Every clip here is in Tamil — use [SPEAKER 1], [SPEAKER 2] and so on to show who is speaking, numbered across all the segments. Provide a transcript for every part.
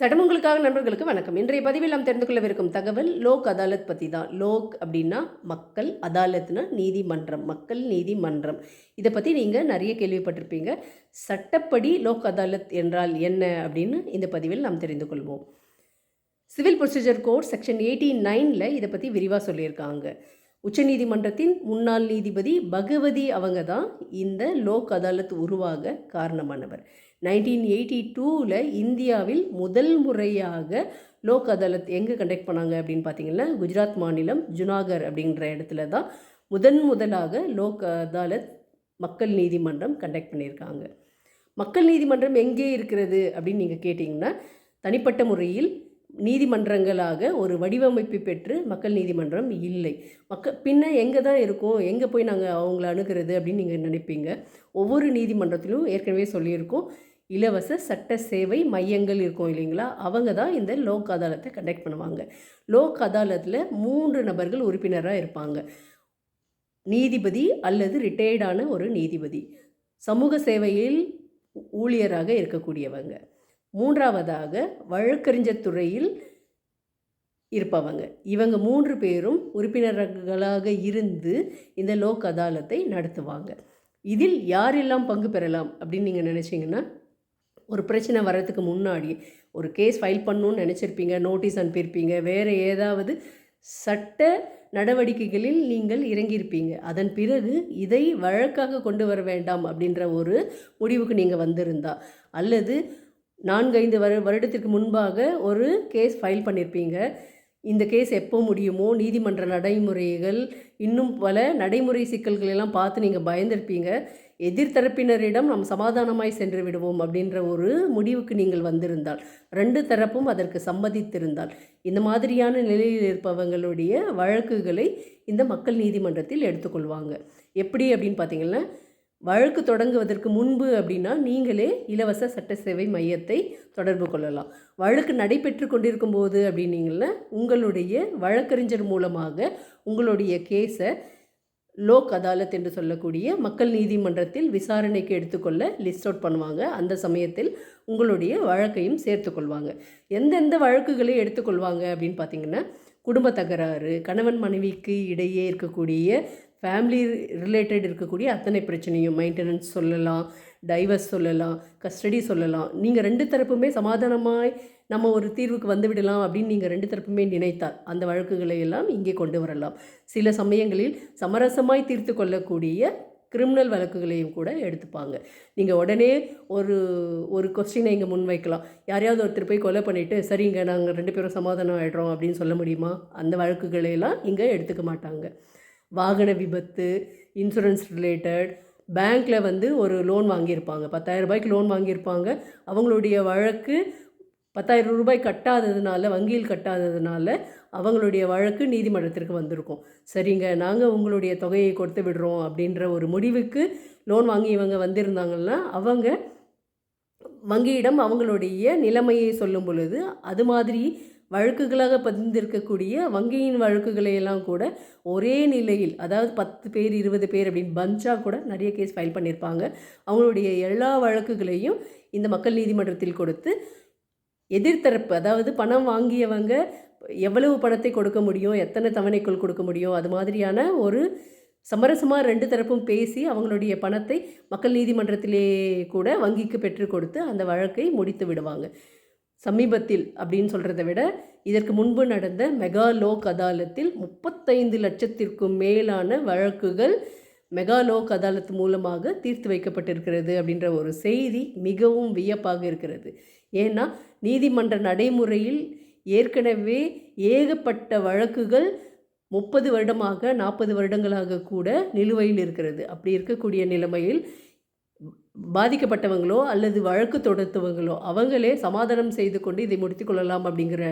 [SPEAKER 1] சடமங்களுக்காக நண்பர்களுக்கு வணக்கம். இன்றைய பதிவில் நாம் தெரிந்து கொள்ளவிருக்கும் தகவல் லோக் அதாலத் பற்றி தான் லோக் அப்படின்னா மக்கள் அதாலத்னா நீதிமன்றம் மக்கள் நீதிமன்றம். இதை பற்றி நீங்கள் நிறைய கேள்விப்பட்டிருப்பீங்க. சட்டப்படி லோக் அதாலத் என்றால் என்ன அப்படின்னு இந்த பதிவில் நாம் தெரிந்து கொள்வோம் civil procedure code section eighty நைனில் இதை பற்றி விரிவாக சொல்லியிருக்காங்க. உச்சநீதிமன்றத்தின் முன்னாள் நீதிபதி பகவதி அவங்க தான் இந்த லோக் அதாலத் உருவாக காரணமானவர். நைன்டீன் எயிட்டி டூவில் இந்தியாவில் முதல் முறையாக லோக் அதாலத் எங்கே கண்டக்ட் பண்ணாங்க அப்படின்னு பார்த்தீங்கன்னா குஜராத் மாநிலம் ஜுனாகர் அப்படின்ற இடத்துல தான் முதன் முதலாக லோக் அதாலத் மக்கள் நீதிமன்றம் கண்டக்ட் பண்ணியிருக்காங்க. மக்கள் நீதிமன்றம் எங்கே இருக்கிறது அப்படின்னு நீங்கள் கேட்டிங்கன்னா தனிப்பட்ட முறையில் நீதிமன்றங்களாக ஒரு வடிவமைப்பு பெற்று மக்கள் நீதிமன்றம் இல்லை. மக்க பின்ன எங்கே தான் இருக்கும் எங்கே போய் நாங்கள் அவங்கள அணுகிறது அப்படின்னு நீங்கள் நினைப்பீங்க? ஒவ்வொரு நீதிமன்றத்திலும் ஏற்கனவே சொல்லியிருக்கோம். இலவச சட்ட சேவை மையங்கள் இருக்கும் இல்லைங்களா? அவங்க தான் இந்த லோக் அதாலத்தை கண்டக்ட் பண்ணுவாங்க. லோக் அதாலத்தில் மூன்று நபர்கள் உறுப்பினராக இருப்பாங்க. நீதிபதி அல்லது ரிட்டையர்டான ஒரு நீதிபதி. சமூக சேவையில் ஊழியராக இருக்கக்கூடியவங்க. மூன்றாவதாக வழக்கறிஞர் துறையில் இருப்பவங்க. இவங்க மூன்று பேரும் உறுப்பினர்களாக இருந்து இந்த லோக் அதாலத்தை நடத்துவாங்க. இதில் யாரெல்லாம் பங்கு பெறலாம் அப்படின்னு நீங்கள் நினச்சிங்கன்னா ஒரு பிரச்சனை வர்றதுக்கு முன்னாடி ஒரு கேஸ் ஃபைல் பண்ணணும்னு நினச்சிருப்பீங்க நோட்டீஸ் அனுப்பியிருப்பீங்க வேறு ஏதாவது சட்ட நடவடிக்கைகளில் நீங்கள் இறங்கியிருப்பீங்க. அதன் பிறகு இதை வழக்காக கொண்டு வர வேண்டாம் அப்படின்ற ஒரு முடிவுக்கு நீங்கள் வந்திருந்தா அல்லது நான்கைந்து வரு வருடத்திற்கு முன்பாக ஒரு கேஸ் ஃபைல் பண்ணியிருப்பீங்க. இந்த கேஸ் எப்போ முடியுமோ நீதிமன்ற நடைமுறைகள் இன்னும் பல நடைமுறை சிக்கல்கள் எல்லாம் பார்த்து நீங்கள் பயந்திருப்பீங்க. எதிர்த்தரப்பினரிடம் நாம் சமாதானமாய் சென்று விடுவோம் அப்படின்ற ஒரு முடிவுக்கு நீங்கள் வந்திருந்தால் ரெண்டு தரப்பும் அதற்கு சம்மதித்திருந்தால் இந்த மாதிரியான நிலையில் இருப்பவங்களுடைய வழக்குகளை இந்த மக்கள் நீதிமன்றத்தில் எடுத்துக்கொள்வாங்க. எப்படி அப்படின்னு பார்த்தீங்கன்னா வழக்கு தொடங்குவதற்கு முன்பு அப்படின்னா நீங்களே இலவச சட்ட சேவை மையத்தை தொடர்பு கொள்ளலாம். வழக்கு நடைபெற்று கொண்டிருக்கும் போது அப்படின்னீங்கள உங்களுடைய வழக்கறிஞர் மூலமாக உங்களுடைய கேஸை லோக் அதாலத் என்று சொல்லக்கூடிய மக்கள் நீதிமன்றத்தில் விசாரணைக்கு எடுத்துக்கொள்ள லிஸ்ட் அவுட் பண்ணுவாங்க. அந்த சமயத்தில் உங்களுடைய வழக்கையும் சேர்த்துக்கொள்வாங்க எந்தெந்த வழக்குகளை எடுத்துக்கொள்வாங்க அப்படின்னு பார்த்தீங்கன்னா குடும்ப தகராறு கணவன் மனைவிக்கு இடையே இருக்கக்கூடிய ஃபேமிலி ரிலேட்டட் இருக்கக்கூடிய அத்தனை பிரச்சனையும் மெயின்டெனன்ஸ் சொல்லலாம் டைவர்ஸ் சொல்லலாம் கஸ்டடி சொல்லலாம். நீங்கள் ரெண்டு தரப்புமே சமாதானமாய் நம்ம ஒரு தீர்வுக்கு வந்து விடலாம் அப்படின்னு நீங்கள் ரெண்டு தரப்புமே நினைத்தால் அந்த வழக்குகளை எல்லாம் இங்கே கொண்டு வரலாம். சில சமயங்களில் சமரசமாய் தீர்த்து கொள்ளக்கூடிய கிரிமினல் வழக்குகளையும் கூட எடுத்துப்பாங்க. நீங்கள் உடனே ஒரு ஒரு கொஸ்டினை இங்கே முன்வைக்கலாம். யாரையாவது ஒருத்தர் போய் கொலை பண்ணிவிட்டு சரிங்க நாங்கள் ரெண்டு பேரும் சமாதானம் ஆகிடுறோம் அப்படின்னு சொல்ல முடியுமா? அந்த வழக்குகளையெல்லாம் இங்கே எடுத்துக்க மாட்டாங்க. வாகன விபத்து இன்சூரன்ஸ் ரிலேட்டட் பேங்க்கில் வந்து ஒரு லோன் வாங்கியிருப்பாங்க. பத்தாயிரம் ரூபாய்க்கு லோன் வாங்கியிருப்பாங்க. அவங்களுடைய வழக்கு பத்தாயிரம் ரூபாய் கட்டாததுனால வங்கியில் கட்டாததுனால அவங்களுடைய வழக்கு நீதிமன்றத்திற்கு வந்திருக்கும். சரிங்க நாங்கள் உங்களுடைய தொகையை கொடுத்து விடுறோம் அப்படின்ற ஒரு முடிவுக்கு லோன் வாங்கி இவங்க வந்திருந்தாங்கன்னா அவங்க வங்கியிடம் அவங்களுடைய நிலைமையை சொல்லும் பொழுது அது மாதிரி வழக்குகளாக பதிந்திருக்கக்கூடிய வங்கியின் வழக்குகளையெல்லாம் கூட ஒரே நிலையில் அதாவது பத்து பேர் இருபது பேர் அப்படின்னு பஞ்சாக கூட நிறைய கேஸ் ஃபைல் பண்ணியிருப்பாங்க. அவங்களுடைய எல்லா வழக்குகளையும் இந்த மக்கள் நீதிமன்றத்தில் கொடுத்து எதிர்த்தரப்பு அதாவது பணம் வாங்கியவங்க எவ்வளவு பணத்தை கொடுக்க முடியும் எத்தனை தவணைக்குள் கொடுக்க முடியும் அது மாதிரியான ஒரு சமரசமாக ரெண்டு தரப்பும் பேசி அவங்களுடைய பணத்தை மக்கள் நீதிமன்றத்திலே கூட வங்கிக்கு பெற்றுக் கொடுத்து அந்த வழக்கை முடித்து விடுவாங்க. சமீபத்தில் அப்படின்னு சொல்கிறத விட இதற்கு முன்பு நடந்த மெகா லோக் அதாலத்தில் முப்பத்தைந்து லட்சத்திற்கும் மேலான வழக்குகள் மெகா லோக் அதாலத் மூலமாக தீர்த்து வைக்கப்பட்டிருக்கிறது அப்படின்ற ஒரு செய்தி மிகவும் வியப்பாக இருக்கிறது. ஏன்னா நீதிமன்ற நடைமுறையில் ஏற்கனவே ஏகப்பட்ட வழக்குகள் முப்பது வருடமாக நாற்பது வருடங்களாக கூட நிலுவையில் இருக்கிறது. அப்படி இருக்கக்கூடிய நிலைமையில் பாதிக்கப்பட்டவங்களோ அல்லது வழக்கு தொடுத்தவங்களோ அவங்களே சமாதானம் செய்து கொண்டு இதை முடித்து கொள்ளலாம் அப்படிங்கிற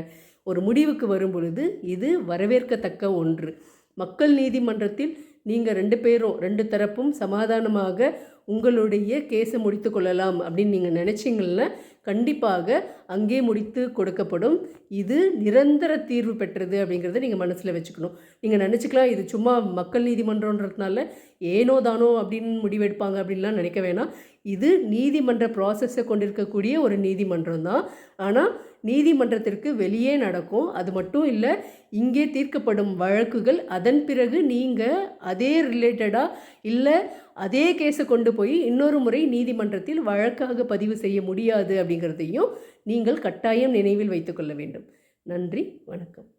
[SPEAKER 1] ஒரு முடிவுக்கு வரும் பொழுது இது வரவேற்கத்தக்க ஒன்று. மக்கள் நீதிமன்றத்தில் நீங்கள் ரெண்டு பேரும் ரெண்டு தரப்பும் சமாதானமாக உங்களுடைய கேஸை முடித்து கொள்ளலாம் அப்படின்னு நீங்கள் நினச்சிங்கன்னா கண்டிப்பாக அங்கே முடித்து கொடுக்கப்படும். இது நிரந்தர தீர்வு பெற்றது அப்படிங்கிறத நீங்கள் மனசில் வச்சுக்கணும். நீங்கள் நினச்சிக்கலாம் இது சும்மா மக்கள் நீதிமன்றன்றதுனால ஏனோ தானோ அப்படின்னு முடிவெடுப்பாங்க அப்படின்லாம் நினைக்க வேணாம். இது நீதிமன்ற ப்ராசஸை கொண்டிருக்கக்கூடிய ஒரு நீதிமன்றம் தான் ஆனால் நீதிமன்றத்திற்கு வெளியே நடக்கும். அது மட்டும் இல்லை இங்கே தீர்க்கப்படும் வழக்குகள் அதன் பிறகு நீங்கள் அதே ரிலேட்டடாக இல்லை அதே கேஸை கொண்டு போய் இன்னொரு முறை நீதிமன்றத்தில் வழக்காக பதிவு செய்ய முடியாது அப்படிங்கிறதையும் நீங்கள் கட்டாயம் நினைவில் வைத்துக்கொள்ள வேண்டும். நன்றி வணக்கம்.